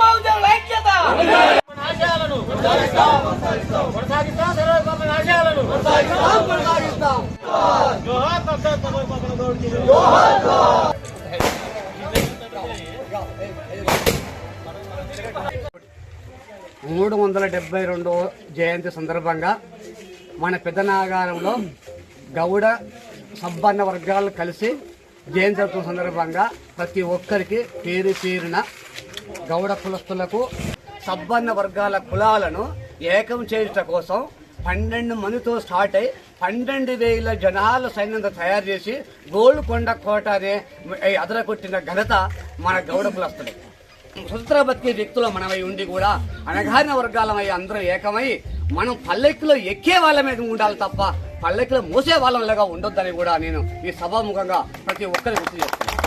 బహుజనుల ఐక్యత! ఆశయాలను కొనసాగిస్తాం. జోహార్ మూడు వందల డెబ్బై రెండో జయంతి సందర్భంగా మన పెద్దనాగారంలో గౌడ సబ్బన్న వర్గాలు కలిసి జయంతి సందర్భంగా ప్రతి ఒక్కరికి పేరు పేరున గౌడ కులస్తులకు సబ్బన్న వర్గాల కులాలను ఏకం చేయుట కోసం పన్నెండు మందితో స్టార్ట్ అయి పన్నెండు వేల జనాల సైన్యంతో తయారు చేసి గోల్కొండ కోట అనే అదరగొట్టిన ఘనత మన గౌడ కులస్తులే. స్వతంత్ర బతికే వ్యక్తులు మనమై ఉండి కూడా అనగారిన వర్గాలమై అందరూ ఏకమై మనం పల్లెక్కిలో ఎక్కే వాళ్ళ మీద ఉండాలి తప్ప పల్లెక్కిలో మోసే వాళ్ళలాగా ఉండొద్దని కూడా నేను ఈ సభాముఖంగా ప్రతి ఒక్కరికి గుర్తు చేస్తున్నాను.